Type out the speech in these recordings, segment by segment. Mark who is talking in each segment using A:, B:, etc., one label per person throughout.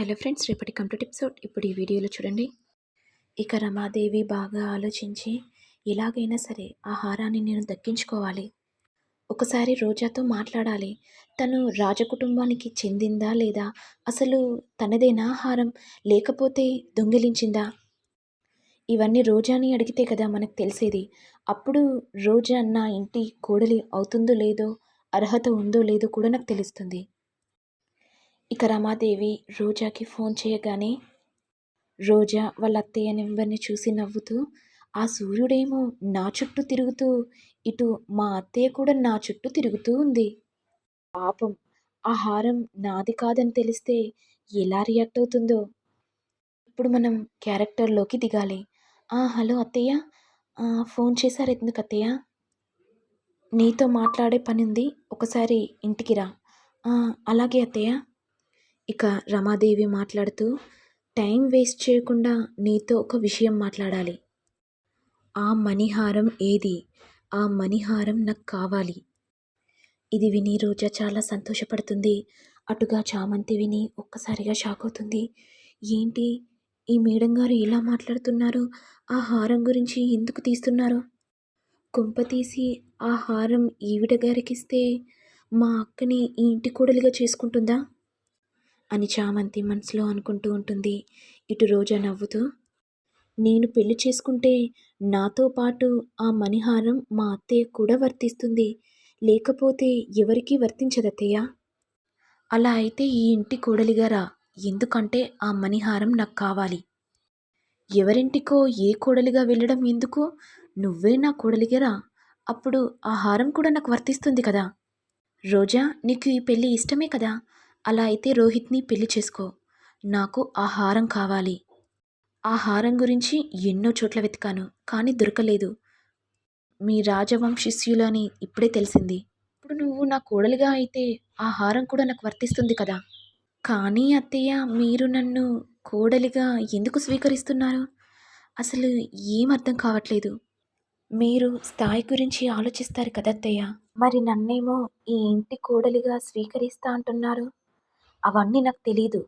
A: Hello friends రేపటి complete episode. ఇప్పుడు ఈ వీడియోలో చూడండి. ఇక రమాదేవి బాగా ఆలోచించి ఎలాగైనా సరే ఆ హారాన్ని నేను దక్కించుకోవాలి. ఒకసారి రోజాతో మాట్లాడాలి. తను రాజకుటుంబానికి చెందిందా లేదా? అసలు తనదేనా హారం? లేకపోతే దొంగిలించిందా? ఇవన్నీ రోజాని అడిగితే కదా మనకు తెలిసేది. అప్పుడు రోజా నా ఇంటి కోడలి అవుతుందో లేదో అర్హత ఉందో లేదో కూడా నాకు తెలుస్తుంది. ఇక రమాదేవి రోజాకి ఫోన్ చేయగానే రోజా వాళ్ళ అత్తయ్య నెంబర్ని చూసి నవ్వుతూ ఆ సూర్యుడేమో నా చుట్టూ తిరుగుతూ ఇటు మా అత్తయ్య కూడా నా చుట్టూ తిరుగుతూ ఉంది. పాపం ఆ హారం నాది కాదని తెలిస్తే ఎలా రియాక్ట్ అవుతుందో. ఇప్పుడు మనం క్యారెక్టర్లోకి దిగాలి. ఆ హలో అత్తయ్య. ఫోన్ చేశారు ఎందుకు అత్తయ్య? నీతో మాట్లాడే పని ఉంది ఒకసారి ఇంటికి రా. అలాగే అత్తయ్య. ఇక రమాదేవి మాట్లాడుతూ టైం వేస్ట్ చేయకుండా నీతో ఒక విషయం మాట్లాడాలి. ఆ మణిహారం ఏది? ఆ మణిహారం నాకు కావాలి. ఇది విని రోజా చాలా సంతోషపడుతుంది. అటుగా చామంతి విని ఒక్కసారిగా షాక్ అవుతుంది. ఏంటి? ఈ మేడం గారు ఇలా మాట్లాడుతున్నారు? ఆ హారం గురించి ఎందుకు తీస్తున్నారు? కుంప తీసి ఆ హారం ఈవిడ గారికి ఇస్తే మా అక్కని ఈ ఇంటి కూడలిగా చేసుకుంటుందా? అని చామంతి మనసులో అనుకుంటూ ఉంటుంది. ఇటు రోజా నవ్వుతూ నేను పెళ్ళి చేసుకుంటే నాతో పాటు ఆ మణిహారం మా అత్తయ్య కూడా వర్తిస్తుంది. లేకపోతే ఎవరికీ వర్తించదత్తయ్య? అలా అయితే ఈ ఇంటి కోడలిగా రా ఎందుకంటే ఆ మణిహారం నాకు కావాలి. ఎవరింటికో ఏ కోడలిగా వెళ్ళడం ఎందుకు? నువ్వే నా కోడలిగా రా అప్పుడు ఆ హారం కూడా నాకు వర్తిస్తుంది కదా. రోజా నీకు ఈ పెళ్ళి ఇష్టమే కదా? అలా అయితే రోహిత్ని పెళ్ళి చేసుకో. నాకు ఆ హారం కావాలి. ఆ హారం గురించి ఎన్నో చోట్ల వెతికాను కానీ దొరకలేదు. మీ రాజవంశిష్యులు అని ఇప్పుడే తెలిసింది. ఇప్పుడు నువ్వు నా కోడలిగా అయితే ఆ హారం కూడా నాకు వర్తిస్తుంది కదా. కానీ అత్తయ్య మీరు నన్ను కోడలిగా ఎందుకు స్వీకరిస్తున్నారు? అసలు ఏం అర్థం కావట్లేదు. మీరు స్థాయి గురించి ఆలోచిస్తారు కదా అత్తయ్య. మరి నన్నేమో ఈ ఇంటి కోడలిగా స్వీకరిస్తా అంటున్నారు? అవన్నీ నాకు తెలీదు.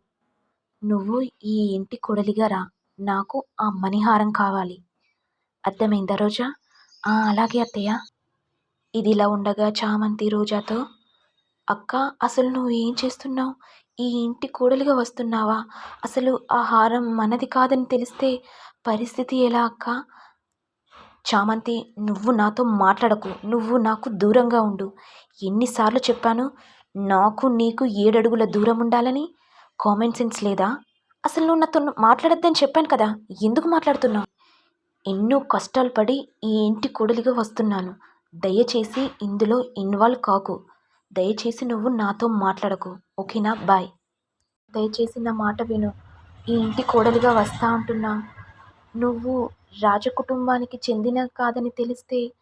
A: నువ్వు ఈ ఇంటి కొడలిగా రా. నాకు ఆ మణిహారం కావాలి. అర్థమైందా రోజా? అలాగే అత్తయ్య. ఇది ఇలా ఉండగా చామంతి రోజాతో అక్క అసలు నువ్వు ఏం చేస్తున్నావు? ఈ ఇంటి కూడలిగా వస్తున్నావా? అసలు ఆ హారం మనది కాదని తెలిస్తే పరిస్థితి ఎలా అక్క? చామంతి నువ్వు నాతో మాట్లాడకు. నువ్వు నాకు దూరంగా ఉండు. ఎన్నిసార్లు చెప్పాను నాకు నీకు ఏడడుగుల దూరం ఉండాలని? కామన్ సెన్స్ లేదా? అసలు నువ్వు నాతో మాట్లాడొద్దని చెప్పాను కదా ఎందుకు మాట్లాడుతున్నావు? ఎన్నో కష్టాలు పడి ఈ ఇంటి కొడలిగా వస్తున్నాను. దయచేసి ఇందులో ఇన్వాల్వ్ కాకు. దయచేసి నువ్వు నాతో మాట్లాడకు. ఓకేనా? బాయ్ దయచేసి నా మాట విను. ఈ ఇంటి కోడలిగా వస్తా అంటున్నా. నువ్వు రాజకుటుంబానికి చెందిన కాదని తెలిస్తే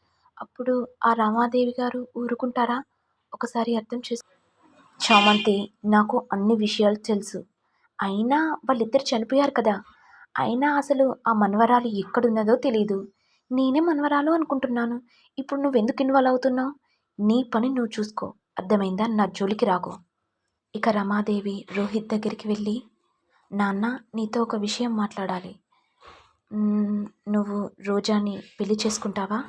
A: అప్పుడు ఆ రామాదేవి గారు ఊరుకుంటారా? ఒకసారి అర్థం చేసుకో చామంతి నాకు అన్ని విషయాలు తెలుసు. అయినా వాళ్ళిద్దరు చనిపోయారు కదా. అయినా అసలు ఆ మనవరాలు ఎక్కడున్నదో తెలియదు నేనే మనవరాలు అనుకుంటున్నాను. ఇప్పుడు నువ్వెందుకు ఇన్వాల్వ్ అవుతున్నావు? నీ పని నువ్వు చూసుకో. అర్థమైందా? నా జోలికి రాకు. ఇక రమాదేవి రోహిత్ దగ్గరికి వెళ్ళి నాన్న నీతో ఒక విషయం మాట్లాడాలి. నువ్వు రోజాని పెళ్ళి చేసుకుంటావా?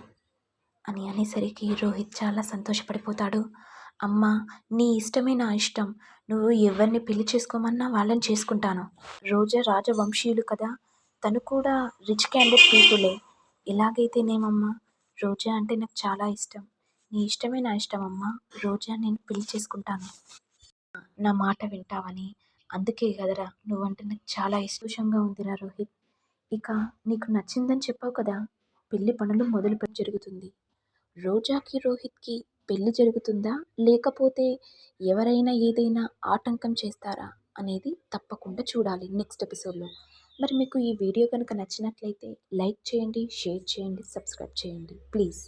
A: అని అనేసరికి రోహిత్ చాలా సంతోషపడిపోతాడు. అమ్మ నీ ఇష్టమే నా ఇష్టం. నువ్వు ఎవరిని పెళ్ళి చేసుకోమన్నా వాళ్ళని చేసుకుంటాను. రోజా రాజవంశీయులు కదా. తను కూడా రిచ్ క్యాండెడ్ పీపులే. ఇలాగైతేనేమమ్మా రోజా అంటే నాకు చాలా ఇష్టం. నీ ఇష్టమే నా ఇష్టం అమ్మా. రోజా నేను పెళ్ళి చేసుకుంటాను. నా మాట వింటావని. అందుకే కదరా నువ్వంటే నాకు చాలా ఇష్టంగా ఉందిరా రోహిత్. ఇక నీకు నచ్చిందని చెప్పావు కదా. పెళ్ళి పనులు మొదలుపెట్టి జరుగుతుంది. రోజాకి రోహిత్కి పెళ్ళి జరుగుతుందా? లేకపోతే ఎవరైనా ఏదైనా ఆటంకం చేస్తారా? అనేది తప్పకుండా చూడాలి నెక్స్ట్ ఎపిసోడ్లో. మరి మీకు ఈ వీడియో కనుక నచ్చినట్లయితే లైక్ చేయండి షేర్ చేయండి సబ్స్క్రైబ్ చేయండి. ప్లీజ్.